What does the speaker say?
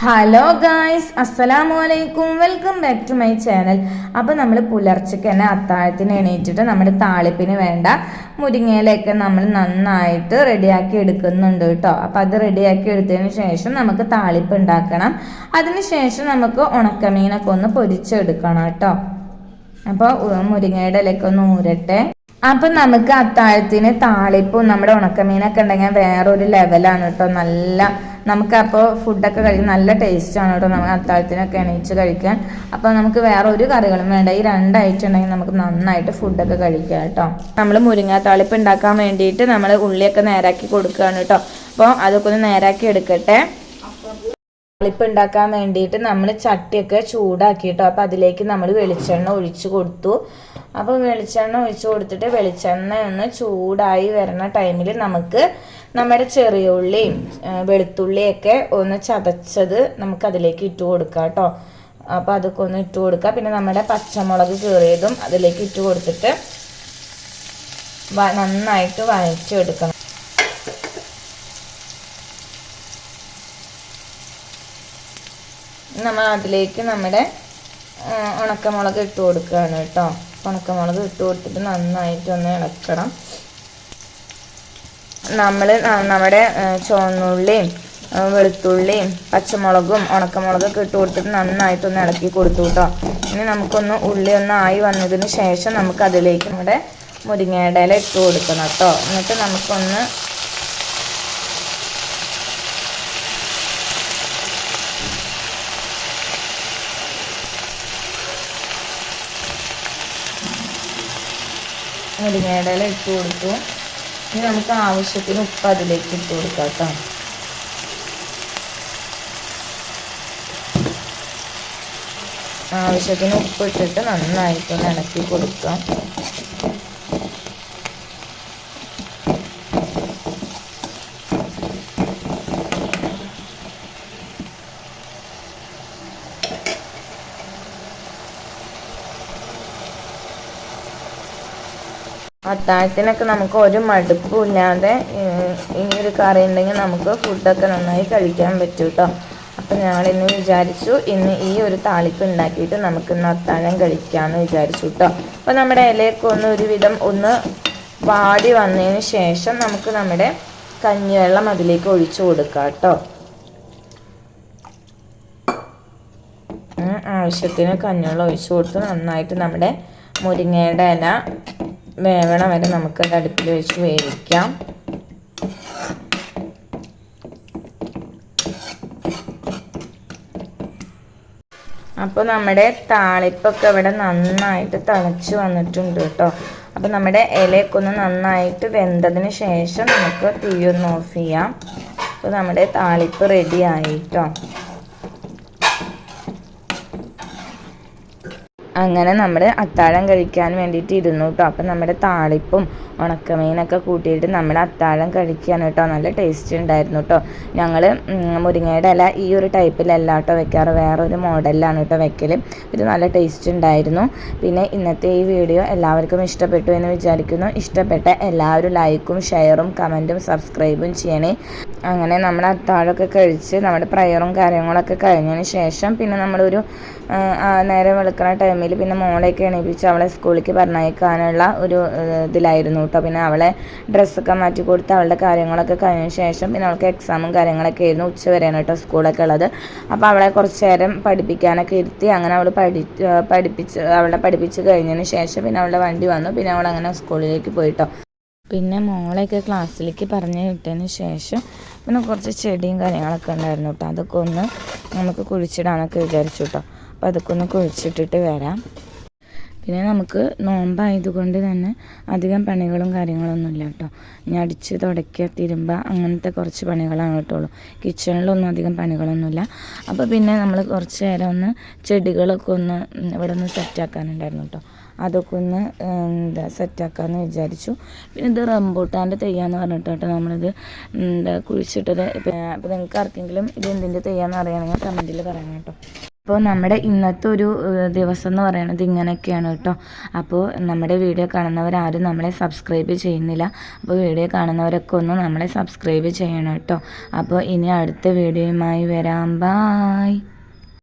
Hello guys അസ്സലാമു അലൈക്കും welcome back to my channel അപ്പോൾ നമ്മൾ പുലർച്ചയ്ക്ക് തന്നെ അത്താഴത്തിന് എണീറ്റിട്ട് നമ്മുടെ താളിപ്പിന് വേണ്ട മുരിങ്ങയിലൊക്കെ നമ്മൾ നന്നായിട്ട് റെഡിയാക്കി എടുക്കുന്നുണ്ട് കേട്ടോ. അപ്പോൾ അത് റെഡിയാക്കി എടുത്തതിന് ശേഷം നമുക്ക് താളിപ്പ് ഉണ്ടാക്കണം. അതിന് ശേഷം നമുക്ക് ഉണക്കമീനൊക്കെ ഒന്ന് പൊരിച്ചെടുക്കണം കേട്ടോ. അപ്പോൾ മുരിങ്ങയുടെ ഇലയൊക്കെ ഒന്ന് ഊരട്ടെ. അപ്പം നമുക്ക് അത്താഴത്തിന് താളിപ്പും നമ്മുടെ ഉണക്കമീനൊക്കെ ഉണ്ടെങ്കിൽ വേറൊരു ലെവലാണ് കേട്ടോ. നല്ല നമുക്കപ്പോൾ ഫുഡൊക്കെ കഴിക്കാൻ നല്ല ടേസ്റ്റാണ് കേട്ടോ. നമുക്ക് അത്താഴത്തിനൊക്കെ എണീച്ച് കഴിക്കാൻ. അപ്പോൾ നമുക്ക് വേറെ ഒരു കറികളും വേണ്ട. ഈ രണ്ട് ഐറ്റം ഉണ്ടെങ്കിൽ നമുക്ക് നന്നായിട്ട് ഫുഡൊക്കെ കഴിക്കാം കേട്ടോ. നമ്മൾ മുരിങ്ങ താളിപ്പ് ഉണ്ടാക്കാൻ വേണ്ടിയിട്ട് നമ്മൾ ഉള്ളിയൊക്കെ നേരാക്കി കൊടുക്കുകയാണ് കേട്ടോ. അപ്പോൾ അതൊക്കെ ഒന്ന് നേരാക്കി എടുക്കട്ടെ. താളിപ്പ് ഉണ്ടാക്കാൻ വേണ്ടിയിട്ട് നമ്മൾ ചട്ടിയൊക്കെ ചൂടാക്കിയിട്ടോ അപ്പോൾ അതിലേക്ക് നമ്മൾ വെളിച്ചെണ്ണ ഒഴിച്ച് കൊടുത്തു. അപ്പോൾ വെളിച്ചെണ്ണ ഒഴിച്ച് കൊടുത്തിട്ട് വെളിച്ചെണ്ണ ഒന്ന് ചൂടായി വരുന്ന ടൈമിൽ നമുക്ക് നമ്മുടെ ചെറിയ ഉള്ളിയും വെളുത്തുള്ളിയൊക്കെ ഒന്ന് ചതച്ചത് നമുക്ക് അതിലേക്ക് ഇട്ട് കൊടുക്കാം കേട്ടോ. അപ്പോൾ അതൊക്കെ ഒന്ന് ഇട്ട് കൊടുക്കുക പിന്നെ നമ്മുടെ പച്ചമുളക് കീറിയതും അതിലേക്ക് ഇട്ട് കൊടുത്തിട്ട് നന്നായിട്ട് വഴച്ചെടുക്കണം നമ്മൾ അതിലേക്ക് നമ്മുടെ ഉണക്കമുളക് ഇട്ട് കൊടുക്കുകയാണ് കേട്ടോ. ഉണക്കമുളക് ഇട്ട് കൊടുത്തിട്ട് നന്നായിട്ട് ഒന്ന് ഇളക്കണം. നമ്മൾ നമ്മുടെ ചുവന്നുള്ളിയും വെളുത്തുള്ളിയും പച്ചമുളകും ഉണക്കമുളകൊക്കെ ഇട്ട് കൊടുത്തിട്ട് നന്നായിട്ടൊന്ന് ഇളക്കി കൊടുത്തു കേട്ടോ ഇനി നമുക്കൊന്ന് ഉള്ളി ഒന്ന് ആയി വന്നതിന് ശേഷം നമുക്ക് അതിലേക്ക് നമ്മുടെ മുരിങ്ങയുടെ ഇല ഇട്ട് കൊടുക്കണം കേട്ടോ എന്നിട്ട് നമുക്കൊന്ന് മുരിങ്ങയുടെ ഇല ഇട്ട് കൊടുത്തു. ഇനി നമുക്ക് ആവശ്യത്തിന് ഉപ്പ് അതിലേക്ക് ഇട്ട് കൊടുക്കാം കേട്ടോ ആവശ്യത്തിന് ഉപ്പ് ഇട്ടിട്ട് നന്നായിട്ടൊന്ന് ഇണക്കി കൊടുക്കാം. അത്താഴത്തിനൊക്കെ നമുക്ക് ഒരു മടുപ്പും ഇല്ലാതെ ഈ ഒരു കറി ഉണ്ടെങ്കിൽ നമുക്ക് ഫുഡൊക്കെ നന്നായി കഴിക്കാൻ പറ്റും കേട്ടോ അപ്പം ഞങ്ങൾ ഇന്ന് വിചാരിച്ചു ഇന്ന് ഈ ഒരു താളിപ്പ് ഉണ്ടാക്കിയിട്ട് നമുക്ക് ഇന്ന് അത്താഴം കഴിക്കാമെന്ന് വിചാരിച്ചു കേട്ടോ അപ്പോൾ നമ്മുടെ ഇലയൊക്കെ ഒന്ന് ഒരുവിധം ഒന്ന് വാടി വന്നതിന് ശേഷം നമുക്ക് നമ്മുടെ കഞ്ഞിവെള്ളം അതിലേക്ക് ഒഴിച്ചു കൊടുക്കാം കേട്ടോ ആവശ്യത്തിന് കഞ്ഞിവെള്ളം ഒഴിച്ചു കൊടുത്ത് നന്നായിട്ട് നമ്മുടെ മുരിങ്ങയുടെ ഇല വേവണ വരെ നമുക്ക് അടുപ്പിൽ വെച്ച് വേവിക്കാം. അപ്പോൾ നമ്മുടെ താളിപ്പൊക്കെ ഇവിടെ നന്നായിട്ട് തിളച്ച് വന്നിട്ടുണ്ട് കേട്ടോ. അപ്പോൾ നമ്മുടെ ഇലയൊക്കെ ഒന്ന് നന്നായിട്ട് വെന്തതിന് ശേഷം നമുക്ക് തീയൊന്ന് ഓഫ് ചെയ്യാം. അപ്പോൾ നമ്മുടെ താളിപ്പ് റെഡി ആയിട്ടോ അങ്ങനെ നമ്മൾ അത്താഴം കഴിക്കാൻ വേണ്ടിയിട്ട് ഇരുന്നു കേട്ടോ അപ്പം നമ്മുടെ താളിപ്പും ഉണക്കമീനൊക്കെ കൂട്ടിയിട്ട് നമ്മൾ അത്താഴം കഴിക്കാൻ കേട്ടോ നല്ല ടേസ്റ്റ് ഉണ്ടായിരുന്നു കേട്ടോ ഞങ്ങൾ മുരിങ്ങയുടെ ഇല ഈ ഒരു ടൈപ്പിലല്ല കേട്ടോ വെക്കാറ്. വേറൊരു മോഡലിലാണ് കേട്ടോ വെക്കൽ ഇത് നല്ല ടേസ്റ്റ് ഉണ്ടായിരുന്നു. പിന്നെ ഇന്നത്തെ ഈ വീഡിയോ എല്ലാവർക്കും ഇഷ്ടപ്പെട്ടു എന്ന് വിചാരിക്കുന്നു. ഇഷ്ടപ്പെട്ട എല്ലാവരും ലൈക്കും ഷെയറും കമന്റും സബ്സ്ക്രൈബും ചെയ്യണേ. അങ്ങനെ നമ്മൾ അത്താഴമൊക്കെ കഴിച്ച് നമ്മുടെ പ്രയറും കാര്യങ്ങളൊക്കെ കഴിഞ്ഞതിന് ശേഷം പിന്നെ നമ്മളൊരു നേരെ വെളുക്കുന്ന ടൈമിൽ പിന്നെ മോളെയൊക്കെ എണീപ്പിച്ച് അവളെ സ്കൂളിലേക്ക് പറഞ്ഞയക്കാനുള്ള ഒരു ഇതിലായിരുന്നു കേട്ടോ. പിന്നെ അവളെ ഡ്രസ്സൊക്കെ മാറ്റി കൊടുത്ത് അവളുടെ കാര്യങ്ങളൊക്കെ കഴിഞ്ഞ ശേഷം പിന്നെ അവൾക്ക് എക്സാമും കാര്യങ്ങളൊക്കെ ആയിരുന്നു ഉച്ച വരെയാണ് കേട്ടോ സ്കൂളൊക്കെ ഉള്ളത്. അപ്പോൾ അവളെ കുറച്ച് നേരം പഠിപ്പിക്കാനൊക്കെ ഇരുത്തി അങ്ങനെ അവൾ പഠി പഠിപ്പിച്ച് അവളെ പഠിപ്പിച്ച് കഴിഞ്ഞതിന് ശേഷം പിന്നെ അവളുടെ വണ്ടി വന്നു. പിന്നെ അവൾ അങ്ങനെ സ്കൂളിലേക്ക് പോയിട്ടോ പിന്നെ മോളെയൊക്കെ ക്ലാസ്സിലേക്ക് പറഞ്ഞു വിട്ടതിന് ശേഷം പിന്നെ കുറച്ച് ചെടിയും കാര്യങ്ങളൊക്കെ ഉണ്ടായിരുന്നു കേട്ടോ. അതൊക്കെ ഒന്ന് നമുക്ക് കുഴിച്ചിടാനൊക്കെ വിചാരിച്ചു കേട്ടോ. അപ്പോൾ അതൊക്കെ ഒന്ന് കുഴിച്ചിട്ടിട്ട് വരാം. പിന്നെ നമുക്ക് നോമ്പായതുകൊണ്ട് തന്നെ അധികം പണികളും കാര്യങ്ങളൊന്നും ഇല്ല കേട്ടോ. ഇനി അടിച്ച് തുടയ്ക്കുക തിരുമ്പ അങ്ങനത്തെ കുറച്ച് പണികളാണ് കേട്ടുള്ളൂ കിച്ചണിലൊന്നും അധികം പണികളൊന്നുമില്ല. അപ്പോൾ പിന്നെ നമ്മൾ കുറച്ച് നേരം ഒന്ന് ചെടികളൊക്കെ ഒന്ന് ഇവിടെ ഒന്ന് സെറ്റാക്കാനുണ്ടായിരുന്നു കേട്ടോ. അതൊക്കെ ഒന്ന് എന്താ സെറ്റാക്കാമെന്ന് വിചാരിച്ചു. പിന്നെ ഇത് റംബൂട്ടാന്റെ തെയ്യാന്ന് പറഞ്ഞിട്ട് കേട്ടോ നമ്മളിത് എന്താ കുഴിച്ചിട്ടത്. അപ്പോൾ നിങ്ങൾക്ക് ആർക്കെങ്കിലും ഇത് എന്തിന്റെ തെയ്യാന്ന് അറിയണമെങ്കിൽ കമന്റിൽ പറയണം കേട്ടോ. അപ്പോൾ നമ്മുടെ ഇന്നത്തെ ഒരു ദിവസം എന്ന് പറയുന്നത് ഇങ്ങനെയൊക്കെയാണ് കേട്ടോ. അപ്പോൾ നമ്മുടെ വീഡിയോ കാണുന്നവരാരും നമ്മളെ സബ്സ്ക്രൈബ് ചെയ്യുന്നില്ല. അപ്പോൾ വീഡിയോ കാണുന്നവരൊക്കെ ഒന്ന് നമ്മളെ സബ്സ്ക്രൈബ് ചെയ്യണം കേട്ടോ. അപ്പോൾ ഇനി അടുത്ത വീഡിയോയുമായി വരാം. ബായ്